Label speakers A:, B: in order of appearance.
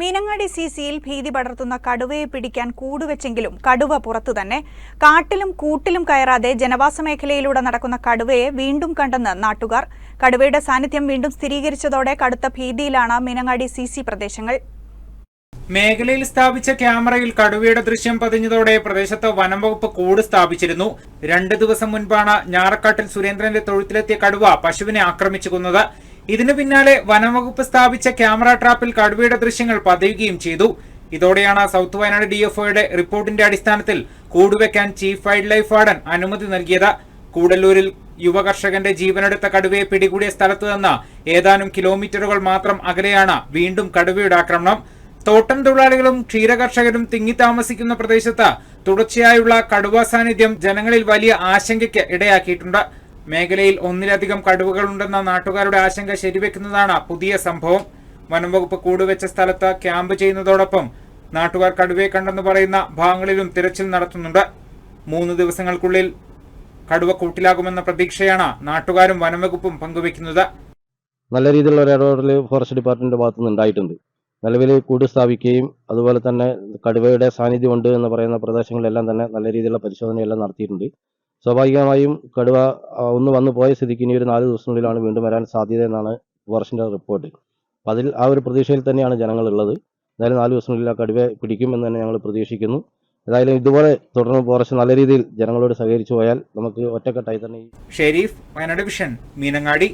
A: Meenangadi C സിയിൽ ഭീതി പടർത്തുന്ന കടുവയെ പിടിക്കാൻ കൂടുവെച്ചെങ്കിലും കടുവ പുറത്തു തന്നെ. കാട്ടിലും കൂട്ടിലും കയറാതെ ജനവാസ മേഖലയിലൂടെ നടക്കുന്ന കടുവയെ വീണ്ടും കണ്ടെന്ന് നാട്ടുകാർ. കടുവയുടെ സാന്നിധ്യം വീണ്ടും സ്ഥിരീകരിച്ചതോടെ കടുത്ത ഭീതിയിലാണ് മീനങ്ങാടി സി സി പ്രദേശങ്ങൾ.
B: മേഖലയിൽ സ്ഥാപിച്ച ക്യാമറയിൽ കടുവയുടെ ദൃശ്യം പതിഞ്ഞതോടെ പ്രദേശത്ത് വനം വകുപ്പ് കൂട് സ്ഥാപിച്ചിരുന്നു. രണ്ട് ദിവസം മുൻപാണ് ഞാറക്കാട്ടിൽ സുരേന്ദ്രന്റെ തൊഴുത്തിലെത്തിയ കടുവ പശുവിനെ ആക്രമിച്ചു കൊന്നത്. ഇതിനു പിന്നാലെ വനംവകുപ്പ് സ്ഥാപിച്ച ക്യാമറ ട്രാപ്പിൽ കടുവയുടെ ദൃശ്യങ്ങൾ പതിയുകയും ചെയ്തു. ഇതോടെയാണ് സൗത്ത് വയനാട് ഡിഎഫ്ഒയുടെ റിപ്പോർട്ടിന്റെ അടിസ്ഥാനത്തിൽ കൂടുവെക്കാൻ ചീഫ് വൈൽഡ് ലൈഫ് വാർഡൻ അനുമതി നൽകിയത്. കൂടല്ലൂരിൽ യുവ കർഷകന്റെ ജീവനെടുത്ത കടുവയെ പിടികൂടിയ സ്ഥലത്ത് നിന്ന് ഏതാനും കിലോമീറ്ററുകൾ മാത്രം അകലെയാണ് വീണ്ടും കടുവയുടെ ആക്രമണം. തോട്ടം തൊഴിലാളികളും ക്ഷീരകർഷകരും തിങ്ങി താമസിക്കുന്ന പ്രദേശത്ത് തുടർച്ചയായുള്ള കടുവ സാന്നിധ്യം ജനങ്ങളിൽ വലിയ ആശങ്കയ്ക്ക് ഇടയാക്കിയിട്ടുണ്ട്. മേഖലയിൽ ഒന്നിലധികം കടുവകൾ ഉണ്ടെന്ന നാട്ടുകാരുടെ ആശങ്ക ശരിവെക്കുന്നതാണ് പുതിയ സംഭവം. വനംവകുപ്പ് കൂടുവെച്ച സ്ഥലത്ത് ക്യാമ്പ് ചെയ്യുന്നതോടൊപ്പം നാട്ടുകാർ കടുവയെ കണ്ടെന്ന് പറയുന്ന ഭാഗങ്ങളിലും തിരച്ചിൽ നടത്തുന്നുണ്ട്. മൂന്ന് ദിവസങ്ങൾക്കുള്ളിൽ കടുവ കൂട്ടിലാകുമെന്ന പ്രതീക്ഷയാണ് നാട്ടുകാരും വനംവകുപ്പും പങ്കുവെക്കുന്നത്.
C: നല്ല രീതിയിലുള്ള ഒരു ഇടപെടൽ ഫോറസ്റ്റ് ഡിപ്പാർട്ട്മെന്റിന്റെ ഭാഗത്തു നിന്ന് ഉണ്ടായിട്ടുണ്ട്. നിലവിൽ കൂട് സ്ഥാപിക്കുകയും അതുപോലെ തന്നെ കടുവയുടെ സാന്നിധ്യം ഉണ്ട് എന്ന് പറയുന്ന പ്രദേശങ്ങളിലെല്ലാം തന്നെ നല്ല രീതിയിലുള്ള പരിശോധനയെല്ലാം നടത്തിയിട്ടുണ്ട്. സ്വാഭാവികമായും കടുവ ഒന്ന് വന്നു പോയ സ്ഥിതിക്ക് ഇനി ഒരു നാല് ദിവസത്തിനുള്ളിലാണ് വീണ്ടും വരാൻ സാധ്യത എന്നാണ് ഫോറസ്റ്റിന്റെ റിപ്പോർട്ട്. അപ്പം അതിൽ ആ ഒരു പ്രതീക്ഷയിൽ തന്നെയാണ് ജനങ്ങളുള്ളത്. എന്തായാലും നാല് ദിവസത്തിനുള്ളിൽ ആ കടുവയെ പിടിക്കുമെന്ന് തന്നെ ഞങ്ങൾ പ്രതീക്ഷിക്കുന്നു. ഏതായാലും ഇതുപോലെ തുടർന്ന് ഫോറസ്റ്റ് നല്ല രീതിയിൽ ജനങ്ങളോട് സഹകരിച്ചു പോയാൽ നമുക്ക് ഒറ്റക്കെട്ടായി തന്നെ
B: ഷെരീഫ് വയനാട് വിഷൻ മീനങ്ങാടി.